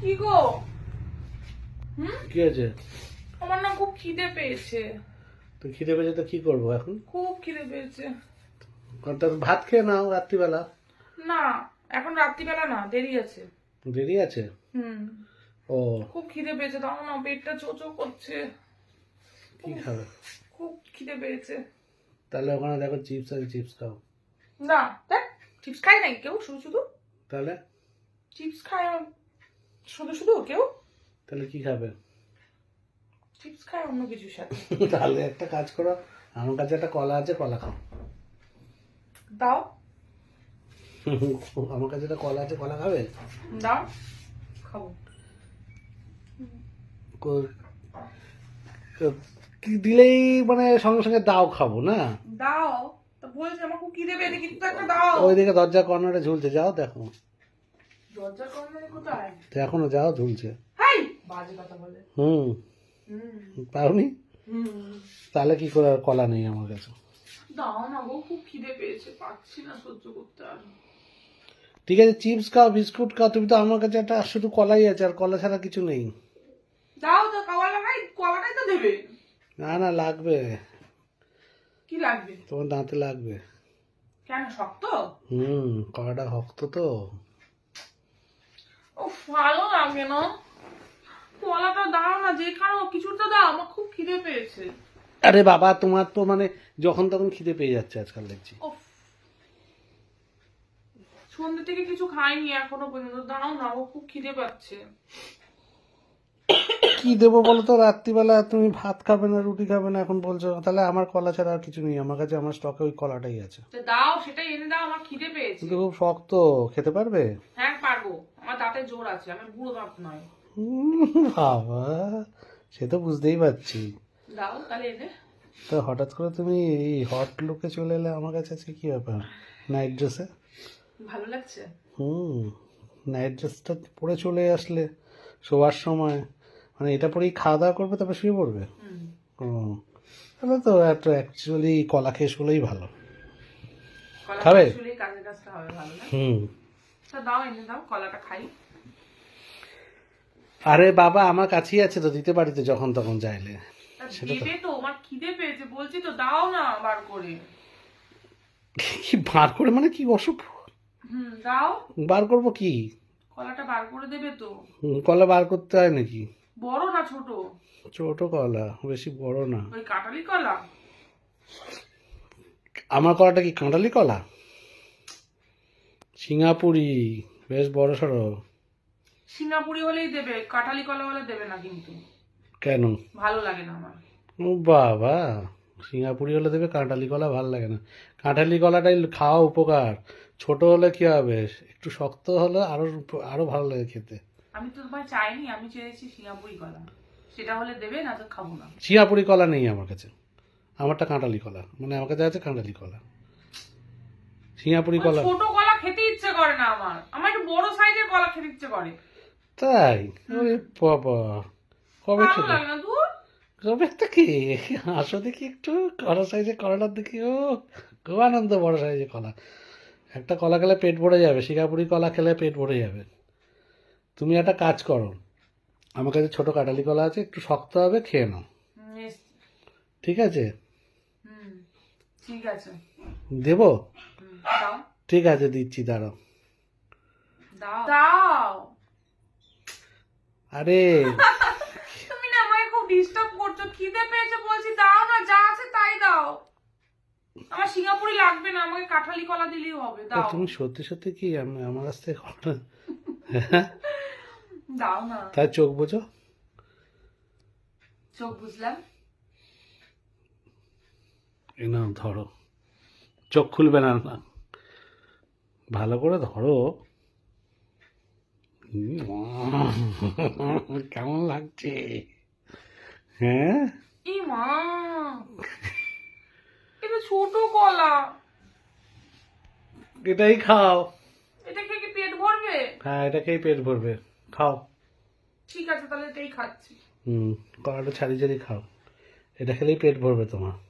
কি গো? হুম? কি হয়েছে আমার না খুব খিদে পেয়েছে। তো খিদে পেয়েছে তো কি করব এখন? খুব খিদে পেয়েছে। তার ভাত খেয়ে নাও রাত্রিবেলা। না এখন রাত্রিবেলা না দেরি আছে। দেরি আছে? হুম। ও। খুব খিদে পেয়েছে দাও না পেটটা চোচো করছে। কি খাবে? খুব খিদে পেয়েছে। তাহলে ওখানে দেখো চিপস আছে চিপস খাও। না দেখ চিপস খাই নাই কেউ শুধু শুধু। তাহলে? চিপস খায় শুধু শুধু কেউ তাহলে কি খাবে? চিপস খায় অন্য কিছুর সাথে। তাহলে একটা কাজ করো আমার কাছে একটা কলা আছে কলা খাও। দাও। আমার কাছে একটা কলা আছে কলা খাবে? দাও খাব। কো- কো- কি দিলেই মানে সঙ্গে সঙ্গে দাও খাব না? দাও। তা বলছে খুব খিদে পেয়েছে কিন্তু একটা দাও। ওইদিকে দরজা কর্নারে ঝুলছে যাও দেখো। দরজা কর্নারে কোথায়? তো এখনও যাও ঝুলছে হাই! বাজে কথা বলে। হুম। পাওনি? তাহলে কি করে আর কলা নেই আমার কাছে? দাও না গো খুব খিদে পেয়েছে পাচ্ছি না সহ্য করতে আর। ঠিক আছে চিপস খাও বিস্কুট খাও তুমি তো আমার কাছে একটা শুধু কলাই আছে আর কলা ছাড়া কিছু নেই। দাও তো কলা কলাটাই তো দেবে। না না লাগবে। কি লাগবে? তোমার দাঁতে লাগবে। কেন শক্ত? হুম কলাটা শক্ত তো। ও ভালো লাগে না। কলাটা দাও না যেখানে কিছুটা দাও আমার খুব খিদে পেয়েছে। আরে বাবা তোমার তো মানে যখন তখন খিদে পেয়ে যাচ্ছে আজকাল দেখছি। সন্ধ্যে থেকে কিছু খাইনি এখনও পর্যন্ত দাও না ও খুব খিদে পাচ্ছে। কি দেবো বলো তো রাত্রিবেলা তুমি ভাত খাবে না রুটি খাবে না এখন বলছো তাহলে আমার কলা ছাড়া আর কিছু নেই আমার কাছে আমার স্টকে ওই কলাটাই আছে। দাও সেটাই এনে দাও আমার খিদে পেয়েছে। খুব শক্ত খেতে পারবে? হ্যাঁ পারব। আমার দাঁতে জোর আছে আমার বুড়ো দাঁত নয়। বাবা সে তো বুঝতেই পারছি। দাও তাহলে এনে। তো হঠাৎ করে তুমি এই হট লুকে চলে এলে আমার কাছে আজকে কি ব্যাপার? নাইট ড্রেসে ভালো লাগছে? হুম নাইট ড্রেসটা পরে চলে আসলে শোবার সময়। মানে এটা পরেই খাওয়া দাওয়া করবে তারপর শুয়ে পড়বে? ও তাহলে তো একটা অ্যাকচুয়ালি কলা খেয়ে শুলেই ভালো। খাবে? হুম। তা দাও এনে দাও কলাটা খাই। আরে বাবা আমার কাছেই আছে তো দিতে পারি তো যখন তখন চাইলে। তা তো- আমার খিদে পেয়েছে বলছি তো দাও না বার করে। কি বার করে মানে কি অসুখ? হুম দাও। বার করব কি? কলাটা বার করে দেবে তো। কলা বার করতে হয় নাকি? বড় না ছোট? ছোট কলা বেশি বড় না। ওই কাটালি কলা? আমার কলাটা কি কাঁটালি কলা? সিঙ্গাপুরি বেশ বড় সড়ো। সিঙ্গাপুরি হলেই দেবে কাটালি কলা হলে দেবে না কিন্তু। কেন? ভালো লাগে না আমার। ও বাবা সিঙ্গাপুরি হলে দেবে কাঁঠালি কলা ভালো লাগে না। কাঁঠালি কলাটাই খাওয়া উপকার। ছোট হলে কি হবে? একটু শক্ত হলে আরও আরও ভালো লাগে খেতে। আমি তো তোমায় চাইনি আমি চেয়েছি সিঙ্গাপুরি কলা। সেটা হলে দেবে না তো খাব না। সিঙ্গাপুরি কলা নেই আমার কাছে। আমারটা কাঁঠালি কলা। মানে আমার কাছে আছে কাঁঠালি কলা। সিঙ্গাপুরি কলা। ছোট কলা করে না আমার। আমার একটু বড় সাইজের কলা খেতে ইচ্ছে করে। তাই? ওরে বাবা। কবে খেলে? কবে থেকে আসো দেখি একটু বড় সাইজে কলাটা দেখি। ও খুব আনন্দ বড় সাইজে কলা। একটা কলা খেলে পেট ভরে যাবে সিঙ্গাপুরি কলা খেলে পেট ভরে যাবে। তুমি একটা কাজ করো আমার কাছে ছোট কাটালি কলা আছে একটু শক্ত হবে খেয়ে নাও। ঠিক আছে? ঠিক আছে। দেবো? ঠিক আছে দিচ্ছি দাঁড়াও। দাও। দাও। আরে। তুমি না আমাকে খুব ডিস্টার্ব করছ খিদে পেয়েছে বলছি দাও না যা আছে তাই দাও। আমার সিঙ্গাপুরি লাগবে না আমাকে কাঁঠালি কলা দিলেই হবে দাও। তুমি সত্যি সত্যি কি আমি আমার কাছ থেকে কলা দাও না। তাই চোখ বোঝো। চোখ বুঝলাম। এই নাও ধরো। চোখ খুলবে না না। ভালো করে ধরো। কেমন লাগছে? হ্যাঁ? মা এটা ছোট কলা। এটাই খাও। এটা খেয়ে কি পেট ভরবে? হ্যাঁ এটাকেই পেট ভরবে। খাও। ঠিক আছে তাহলে এটাই খাচ্ছি। হুম কলাটা ছাড়ি ছাড়ি খাও। এটা খেলেই পেট ভরবে তোমার।